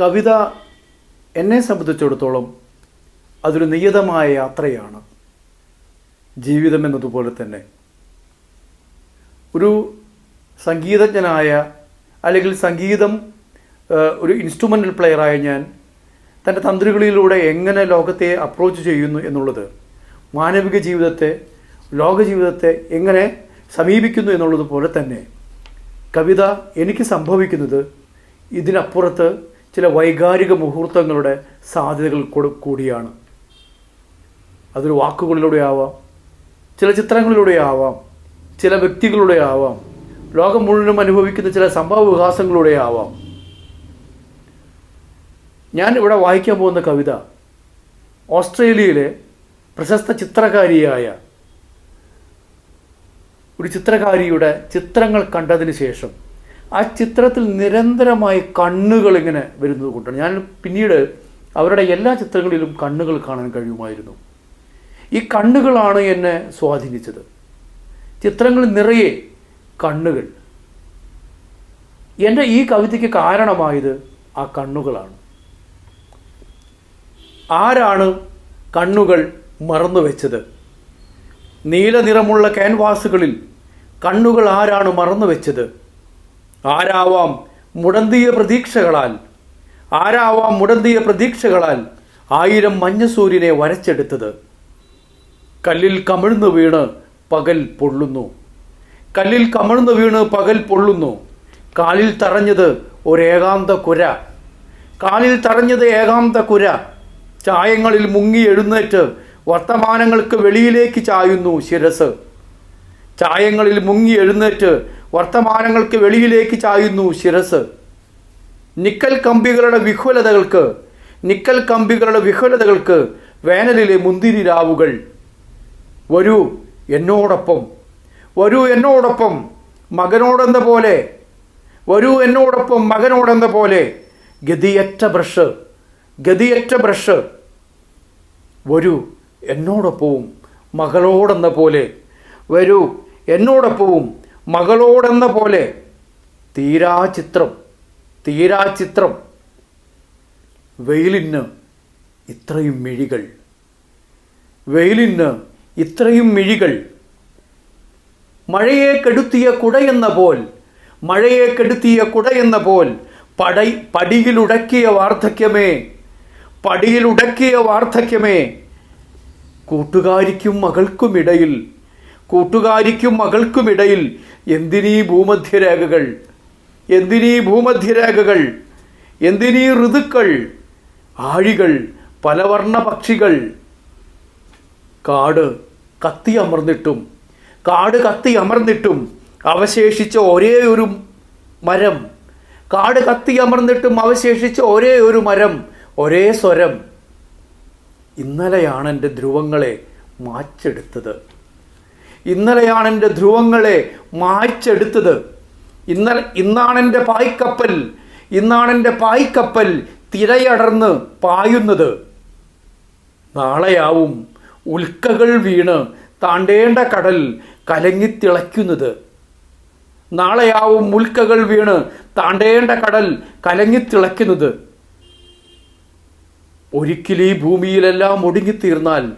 കവിത എന്നെ സംബന്ധിച്ചിടത്തോളം അതൊരു നിയതമായ യാത്രയാണ്. ജീവിതം എന്നതുപോലെ തന്നെ. ഒരു സംഗീതജ്ഞനായ അല്ലെങ്കിൽ സംഗീതം ഒരു ഇൻസ്ട്രുമെന്റൽ പ്ലെയറായ ഞാൻ തന്റെ തന്ത്രികളിലൂടെ എങ്ങനെ ലോകത്തെ അപ്രോച്ച് ചെയ്യുന്നു എന്നുള്ളത് മാനവിക ജീവിതത്തെ ലോക ജീവിതത്തെ എങ്ങനെ സമീപിക്കുന്നു എന്നുള്ളത് പോലെ തന്നെ കവിത എനിക്ക് സംഭവിക്കുന്നത് ഇതിനപ്പുറത്ത് ചില വൈകാരിക മുഹൂർത്തങ്ങളുടെ സാധ്യതകൾ കൂടിയാണ്. അതൊരു വാക്കുകളിലൂടെ ആവാം ചില ചിത്രങ്ങളിലൂടെ ആവാം ചില വ്യക്തികളുടെ ആവാം ലോകം മുഴുവനും അനുഭവിക്കുന്ന ചില സംഭവ വികാസങ്ങളുടെ ആവാം. ഞാൻ ഇവിടെ വായിക്കാൻ പോകുന്ന കവിത ഓസ്ട്രേലിയയിലെ പ്രശസ്ത ചിത്രകാരിയായ ഒരു ചിത്രകാരിയുടെ ചിത്രങ്ങൾ കണ്ടതിന് ശേഷം ആ ചിത്രത്തിൽ നിരന്തരമായി കണ്ണുകൾ ഇങ്ങനെ വരുന്നത് കൊണ്ടാണ്. ഞാൻ പിന്നീട് അവരുടെ എല്ലാ ചിത്രങ്ങളിലും കണ്ണുകൾ കാണാൻ കഴിയുമായിരുന്നു. ഈ കണ്ണുകളാണ് എന്നെ സ്വാധീനിച്ചത്. ചിത്രങ്ങൾ നിറയെ കണ്ണുകൾ. എന്റെ ഈ കവിതയ്ക്ക് കാരണമായത് ആ കണ്ണുകളാണ്. ആരാണ് കണ്ണുകൾ മറന്നു വെച്ചത്? നീല നിറമുള്ള ക്യാൻവാസുകളിൽ കണ്ണുകൾ ആരാണ് മറന്നു വെച്ചത്? ആരാവാം മുടന്തിയ പ്രതീക്ഷകളാൽ ആരാവാം മുടന്തിയ പ്രതീക്ഷകളാൽ ആയിരം മഞ്ഞസൂര്യനെ വരച്ചെടുത്തത്. കല്ലിൽ കമിഴ്ന്നു വീണ് പകൽ പൊള്ളുന്നു. കല്ലിൽ കമിഴ്ന്നു വീണ് പകൽ പൊള്ളുന്നു. കാലിൽ തറഞ്ഞത് ഒരേകാന്ത കുര. കാലിൽ തറഞ്ഞത് ഏകാന്ത കുര. ചായങ്ങളിൽ മുങ്ങി എഴുന്നേറ്റ് വർത്തമാനങ്ങൾക്ക് വെളിയിലേക്ക് ചായുന്നു ശിരസ്. ചായങ്ങളിൽ മുങ്ങി എഴുന്നേറ്റ് വർത്തമാനങ്ങൾക്ക് വെളിയിലേക്ക് ചായുന്നു ശിരസ്. നിക്കൽ കമ്പികളുടെ വിഹ്വലതകൾക്ക് നിക്കൽ കമ്പികളുടെ വിഹ്വലതകൾക്ക് വേനലിലെ മുന്തിരി രാവുകൾ വരൂ എന്നോടൊപ്പം വരൂ എന്നോടൊപ്പം മകനോടെന്ന പോലെ വരൂ എന്നോടൊപ്പം മകനോടെന്ന പോലെ ഗതിയറ്റ ബ്രഷ് ഗതിയറ്റ ബ്രഷ്. വരൂ എന്നോടൊപ്പവും മകളോടെന്ന പോലെ വരൂ എന്നോടൊപ്പവും മകളോടെന്ന പോലെ തീരാചിത്രം തീരാചിത്രം തീരാ ചിത്രം. വെയിലിന് ഇത്രയും മിഴികൾ. വെയിലിന് ഇത്രയും മിഴികൾ. മഴയെ കെടുത്തിയ കുടയെന്ന പോൽ മഴയെ കെടുത്തിയ കുടയെന്ന പോൽ പടൈ പടിയിലുടക്കിയ വാർദ്ധക്യമേ പടിയിലുടക്കിയ വാർദ്ധക്യമേ. കൂട്ടുകാരിക്കും മകൾക്കുമിടയിൽ കൂട്ടുകാരിക്കും മകൾക്കുമിടയിൽ എന്തിനീ ഭൂമധ്യരേഖകൾ? എന്തിനീ ഭൂമധ്യരേഖകൾ? എന്തിനീ ഋതുക്കൾ? ആഴികൾ പലവർണ പക്ഷികൾ. കാട് കത്തി അമർന്നിട്ടും കാട് കത്തി അമർന്നിട്ടും അവശേഷിച്ച ഒരേ ഒരു മരം. കാട് കത്തി അമർന്നിട്ടും അവശേഷിച്ച ഒരേ ഒരു മരം ഒരേ സ്വരം. ഇന്നലെയാണ് എന്റെ ധ്രുവങ്ങളെ മാച്ചെടുത്തത്. ഇന്നലെയാണ് എന്റെ ധ്രുവങ്ങളെ മായ്ച്ചെടുത്തത്. ഇന്നലെ ഇന്നാണ് എന്റെ പായ്ക്കപ്പൽ ഇന്നാണ് എന്റെ പായ്ക്കപ്പൽ തിരയടർന്ന് പായുന്നത്. നാളെയാവും ഉൽക്കകൾ വീണ് താണ്ടേണ്ട കടൽ കലങ്ങിത്തിളയ്ക്കുന്നത്. നാളെയാവും ഉൽക്കകൾ വീണ് താണ്ടേണ്ട കടൽ കലങ്ങിത്തിളയ്ക്കുന്നത്. ഒരിക്കൽ ഈ ഭൂമിയിലെല്ലാം ഒടുങ്ങിത്തീർന്നാൽ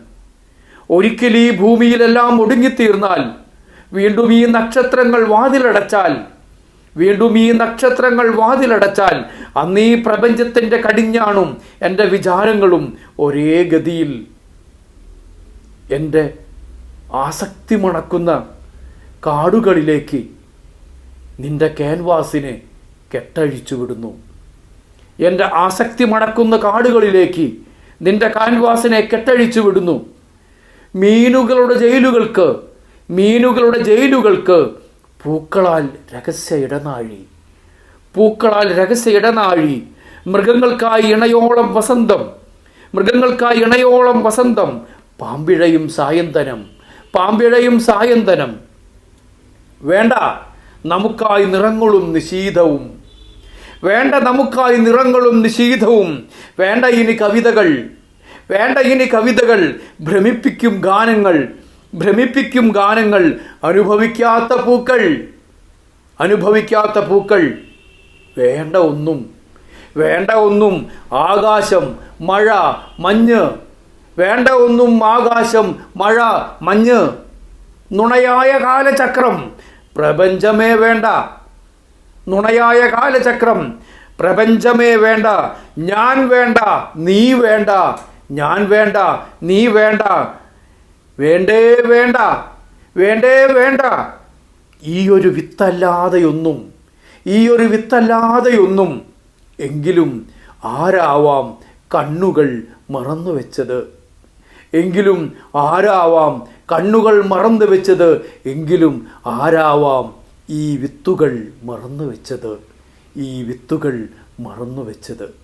ഒരിക്കൽ ഈ ഭൂമിയിലെല്ലാം ഒടുങ്ങിത്തീർന്നാൽ വീണ്ടും ഈ നക്ഷത്രങ്ങൾ വാതിലടച്ചാൽ വീണ്ടും ഈ നക്ഷത്രങ്ങൾ വാതിലടച്ചാൽ അന്ന് ഈ പ്രപഞ്ചത്തിന്റെ കടിഞ്ഞാണും എന്റെ വിചാരങ്ങളും ഒരേ ഗതിയിൽ എന്റെ ആസക്തി മണക്കുന്ന കാടുകളിലേക്ക് നിന്റെ ക്യാൻവാസിനെ കെട്ടഴിച്ചു വിടുന്നു. എന്റെ ആസക്തി മണക്കുന്ന കാടുകളിലേക്ക് നിന്റെ ക്യാൻവാസിനെ കെട്ടഴിച്ചു വിടുന്നു. മീനുകളുടെ ജയിലുകൾക്ക് മീനുകളുടെ ജയിലുകൾക്ക് പൂക്കളാൽ രഹസ്യ ഇടനാഴി. പൂക്കളാൽ രഹസ്യ ഇടനാഴി. മൃഗങ്ങൾക്കായി ഇണയോളം വസന്തം. മൃഗങ്ങൾക്കായി ഇണയോളം വസന്തം. പാമ്പിഴയും സായന്തനം. പാമ്പിഴയും സായന്തനം. വേണ്ട നമുക്കായി നിറങ്ങളും നിശീതവും. വേണ്ട നമുക്കായി നിറങ്ങളും നിശീതവും. വേണ്ട ഇനി കവിതകൾ. വേണ്ട ഇനി കവിതകൾ. ഭ്രമിപ്പിക്കും ഗാനങ്ങൾ. ഭ്രമിപ്പിക്കും ഗാനങ്ങൾ. അനുഭവിക്കാത്ത പൂക്കൾ. അനുഭവിക്കാത്ത പൂക്കൾ. വേണ്ട ഒന്നും. വേണ്ട ഒന്നും. ആകാശം മഴ മഞ്ഞ്. വേണ്ട ഒന്നും. ആകാശം മഴ മഞ്ഞ്. നുണയായ കാലചക്രം. പ്രപഞ്ചമേ വേണ്ട. നുണയായ കാലചക്രം. പ്രപഞ്ചമേ വേണ്ട. ഞാൻ വേണ്ട നീ വേണ്ട. ഞാൻ വേണ്ട നീ വേണ്ട. വേണ്ടേ വേണ്ട വേണ്ടേ വേണ്ട. ഈ ഒരു വിത്തല്ലാതെയൊന്നും ഈ ഒരു വിത്തല്ലാതെയൊന്നും എങ്കിലും ആരാവാം കണ്ണുകൾ മറന്നു വെച്ചത് എങ്കിലും ആരാവാം കണ്ണുകൾ മറന്നു വെച്ചത് എങ്കിലും ആരാവാം ഈ വിത്തുകൾ മറന്നു വെച്ചത് ഈ വിത്തുകൾ മറന്നു വെച്ചത്